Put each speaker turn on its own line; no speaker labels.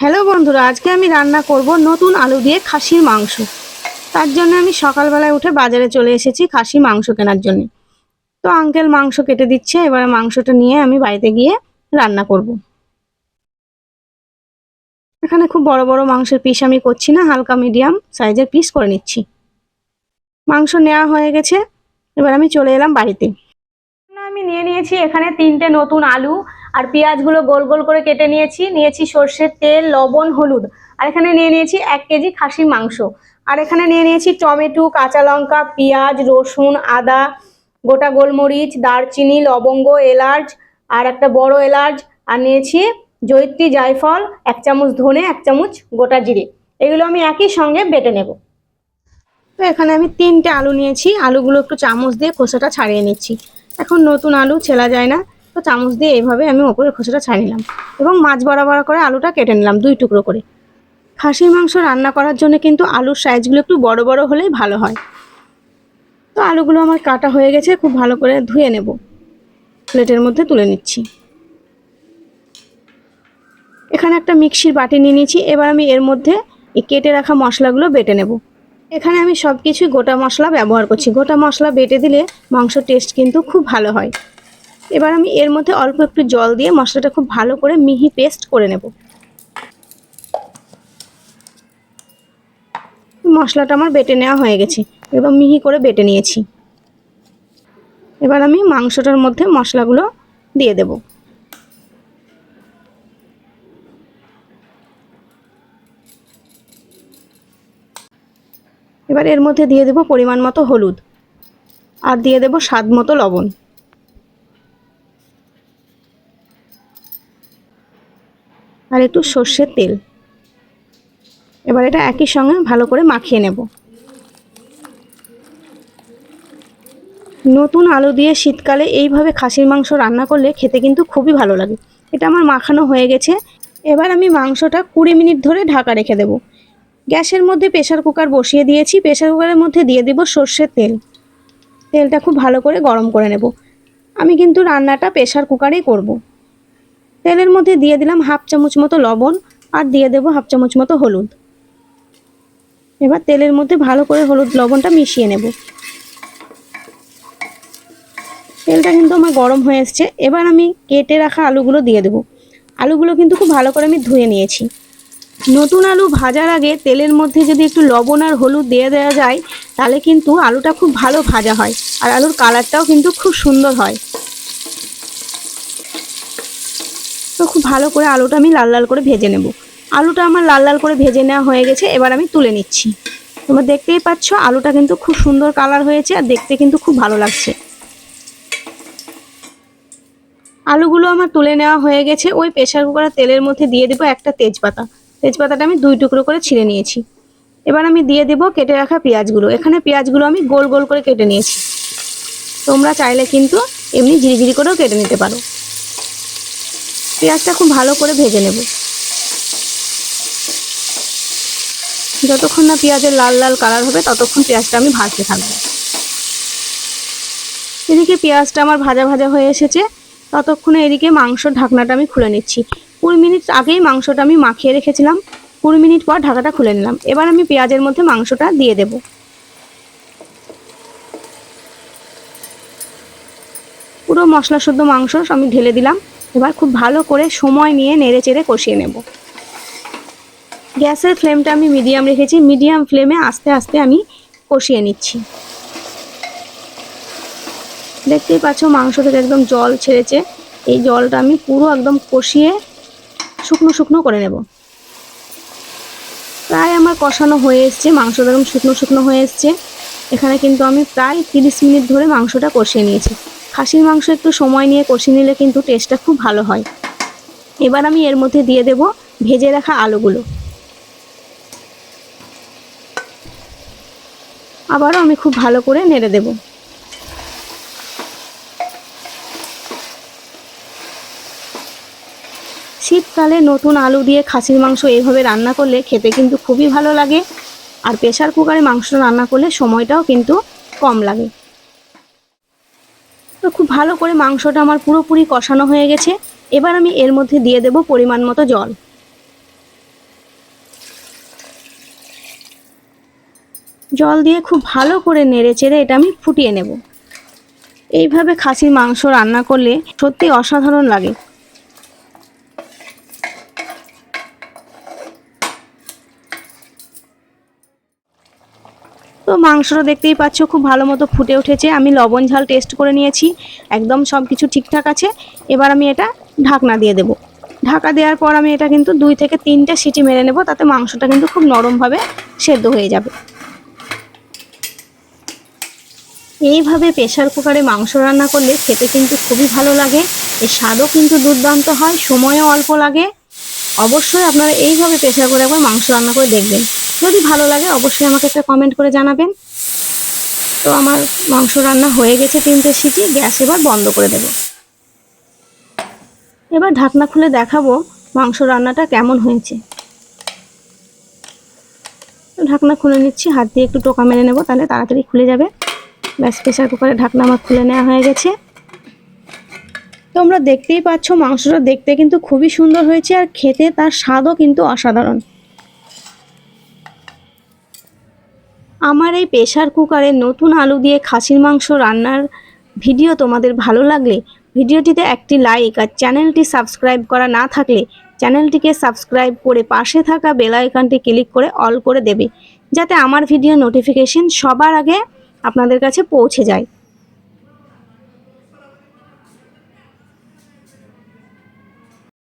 Hello বন্ধুরা, আজকে আমি রান্না করব নতুন আলু দিয়ে খাসির মাংস। তার জন্য আমি সকালবেলায় উঠে বাজারে চলে এসেছি খাসি মাংস কেনার জন্য। তো আঙ্কেল মাংস কেটে দিচ্ছে, এবার মাংসটা নিয়ে আমি বাড়িতে গিয়ে রান্না করব। এখানে খুব বড় বড় মাংসের পিস আমি করছি না, হালকা মিডিয়াম সাইজের পিস করে নিচ্ছি। মাংস নেওয়া হয়ে গেছে, এবার আমি চলে এলাম বাড়িতে। আমি নিয়ে নিয়েছি এখানে তিনটে নতুন আলু। আর পেঁয়াজগুলো গোল গোল করে কেটে নিয়েছি। নিয়েছি সর্ষের তেল, লবণ, হলুদ। আর এখানে নিয়ে নিয়েছি এক কেজি খাসির মাংস। আর এখানে নিয়ে নিয়েছি টমেটো, কাঁচা লঙ্কা, পেঁয়াজ, রসুন, আদা, গোটা গোলমরিচ, দারচিনি, লবঙ্গ, এলাচ আর একটা বড় এলাচ। আর নিয়েছি জৈত্রী জায়ফল, এক চামচ ধনে, এক চামচ গোটা জিরে। এগুলো আমি একই সঙ্গে বেটে নেব। তো এখানে আমি তিনটে আলু নিয়েছি। আলুগুলো একটু চামচ দিয়ে খোসাটা ছাড়িয়ে নিচ্ছি। এখন নতুন আলু ছেলা যায় না। তো চামচ দিয়ে এইভাবে আমি ওপরের খোসাটা ছাড়িয়ে নিলাম এবং মাছ বরাবর করে আলুটা কেটে নিলাম দুই টুকরো করে। খাসির মাংস রান্না করার জন্য কিন্তু আলুর সাইজগুলো একটু বড় বড় হলেই ভালো হয়। তো আলুগুলো আমার কাটা হয়ে গেছে, খুব ভালো করে ধুয়ে নেব। প্লেটের মধ্যে তুলে নিচ্ছি। এখানে একটা মিক্সির বাটি নিয়ে নিয়েছি, এবার আমি এর মধ্যে কেটে রাখা মশলাগুলো বেটে নেব। এখানে আমি সব কিছুই গোটা মশলা ব্যবহার করছি। গোটা মশলা বেটে দিলে মাংস টেস্ট কিন্তু খুব ভালো হয়। এবার আমি এর মধ্যে অল্প একটু জল দিয়ে মশলাটা খুব ভালো করে মিহি পেস্ট করে নেব। মশলাটা আমার বেটে নেওয়া হয়ে গেছে একদম মিহি করে বেটে নিয়েছি। এবার আমি মাংসটার মধ্যে মশলাগুলো দিয়ে দেব। এবার এর মধ্যে দিয়ে দেব পরিমাণ মতো হলুদ, আর দিয়ে দেব স্বাদ মতো লবণ। আর একটু সর্ষের তেল। এবার এটা একই সঙ্গে ভালো করে মাখিয়ে নেব। নতুন আলু দিয়ে শীতকালে এইভাবে খাসির মাংস রান্না করলে খেতে কিন্তু খুবই ভালো লাগে। এটা আমার মাখানো হয়ে গেছে। এবার আমি মাংসটা কুড়ি মিনিট ধরে ঢাকা রেখে দেব। গ্যাসের মধ্যে প্রেশার কুকার বসিয়ে দিয়েছি। প্রেশার কুকারের মধ্যে দিয়ে দেব সর্ষের তেল। তেলটা খুব ভালো করে গরম করে নেব। আমি কিন্তু রান্নাটা প্রেশার কুকারেই করব। তেলের মধ্যে দিয়ে দিলাম হাফ চামচ মতো লবণ আর দিয়ে দেব হাফ চামচ মতো হলুদ। এবার তেলের মধ্যে ভালো করে হলুদ লবণটা মিশিয়ে নেব। তেলটা কিন্তু আমার গরম হয়ে এসছে। এবার আমি কেটে রাখা আলুগুলো দিয়ে দেব। আলুগুলো কিন্তু খুব ভালো করে আমি ধুয়ে নিয়েছি। নতুন আলু ভাজার আগে তেলের মধ্যে যদি একটু লবণ আর হলুদ দিয়ে দেওয়া যায়, তাহলে কিন্তু আলুটা খুব ভালো ভাজা হয়। আর আলুর কালারটাও কিন্তু খুব সুন্দর হয়। তো খুব ভালো করে আলুটা আমি লাল লাল করে ভেজে নেব। আলুটা আমার লাল লাল করে ভেজে নেওয়া হয়ে গেছে, এবার আমি তুলে নিচ্ছি। তোমরা দেখতেই পাচ্ছ, আলুটা কিন্তু খুব সুন্দর কালার হয়েছে আর দেখতে কিন্তু খুব ভালো লাগছে। আলুগুলো আমার তুলে নেওয়া হয়ে গেছে, ওই প্রেশার কুকারের তেলের মধ্যে দিয়ে দেবো একটা তেজপাতা। তেজপাতাটা আমি দুই টুকরো করে ছিঁড়ে নিয়েছি। এবার আমি দিয়ে দেবো কেটে রাখা পেঁয়াজগুলো। এখানে পেঁয়াজগুলো আমি গোল গোল করে কেটে নিয়েছি। তোমরা চাইলে কিন্তু এমনি ঝিরিঝিরি করেও কেটে নিতে পারো। পেঁয়াজটা খুব ভালো করে ভেজে নেব। যতক্ষণ না পেঁয়াজের লাল লাল কালার হবে, ততক্ষণ পেঁয়াজটা আমি ভাজতে থাকব। এদিকে পেঁয়াজটা আমার ভাজা ভাজা হয়ে এসেছে, ততক্ষণে এদিকে মাংস ঢাকনাটা আমি খুলে নিচ্ছি। কুড়ি মিনিট আগেই মাংসটা আমি মাখিয়ে রেখেছিলাম, কুড়ি মিনিট পর ঢাকাটা খুলে নিলাম। এবার আমি পেঁয়াজের মধ্যে মাংসটা দিয়ে দেব। পুরো মশলা শুদ্ধ মাংস আমি ঢেলে দিলাম। এবার খুব ভালো করে সময় নিয়ে নেড়ে চেড়ে কষিয়ে নেব। গ্যাসের ফ্লেমটা আমি মিডিয়াম রেখেছি, মিডিয়াম ফ্লেমে আস্তে আস্তে আমি কষিয়ে নিচ্ছি। দেখতেই পাচ্ছ মাংস থেকে একদম জল ছেড়েছে, এই জলটা আমি পুরো একদম কষিয়ে শুকনো শুকনো করে নেব। প্রায় আমার কষানো হয়ে এসছে মাংসটা একদম শুকনো শুকনো হয়ে এসছে। এখানে কিন্তু আমি প্রায় তিরিশ মিনিট ধরে মাংসটা কষিয়ে নিয়েছি। খাসির মাংস একটু সময় নিয়ে কষিয়ে নিলে কিন্তু টেস্টটা খুব ভালো হয়। এবার আমি এর মধ্যে দিয়ে দেব ভেজে রাখা আলুগুলো। আবারও আমি খুব ভালো করে নেড়ে দেবো। শীতকালে নতুন আলু দিয়ে খাসির মাংস এইভাবে রান্না করলে খেতে কিন্তু খুবই ভালো লাগে। আর প্রেশার কুকারে মাংস রান্না করলে সময়টাও কিন্তু কম লাগে। তো খুব ভালো করে মাংসটা আমার পুরোপুরি কষানো হয়ে গেছে। এবার আমি এর মধ্যে দিয়ে দেব পরিমাণ মতো জল। জল দিয়ে খুব ভালো করে নেড়ে চেড়ে এটা আমি ফুটিয়ে নেব। এইভাবে খাসির মাংস রান্না করলে সত্যি অসাধারণ লাগে। তো মাংসটা দেখতেই পাচ্ছ, খুব ভালো মতো ফুটে উঠেছে। আমি লবণ ঝাল টেস্ট করে নিয়েছি, একদম সব কিছু ঠিকঠাক আছে। এবার আমি এটা ঢাকনা দিয়ে দেব। ঢাকা দেওয়ার পর আমি এটা কিন্তু দুই থেকে তিনটে সিটি মেরে নেব, তাতে মাংসটা কিন্তু খুব নরমভাবে সেদ্ধ হয়ে যাবে। এইভাবে প্রেশার কুকারে মাংস রান্না করলে খেতে কিন্তু খুবই ভালো লাগে। এর স্বাদও কিন্তু দুর্দান্ত হয়, সময়ও অল্প লাগে। অবশ্যই আপনারা এইভাবে প্রেশার করে একবার মাংস রান্না করে দেখবেন। যদি ভালো লাগে, অবশ্যই আমাকে একটা কমেন্ট করে জানাবেন। তো আমার মাংস রান্না হয়ে গেছে তিনটে সিটি, গ্যাস এবার বন্ধ করে দেব। এবার ঢাকনা খুলে দেখাবো মাংস রান্নাটা কেমন হয়েছে। ঢাকনা খুলে নিচ্ছি, হাত দিয়ে একটু টোকা মেরে নেব, তাহলে তাড়াতাড়ি খুলে যাবে। ব্যাস প্রেশার কুকারে ঢাকনা আমার খুলে নেওয়া হয়ে গেছে। তোমরা দেখতেই পাচ্ছ, মাংসটা দেখতে কিন্তু খুবই সুন্দর হয়েছে, আর খেতে তার স্বাদও কিন্তু অসাধারণ। আমার এই প্রেশার কুকারে নতুন আলু দিয়ে খাসির মাংস রান্নার ভিডিও তোমাদের ভালো লাগলে ভিডিওটিতে একটি লাইক আর চ্যানেলটি সাবস্ক্রাইব করা না থাকলে চ্যানেলটিকে সাবস্ক্রাইব করে পাশে থাকা বেল আইকনটি ক্লিক করে অল করে দেবে, যাতে আমার ভিডিও নোটিফিকেশন সবার আগে আপনাদের কাছে পৌঁছে যায়।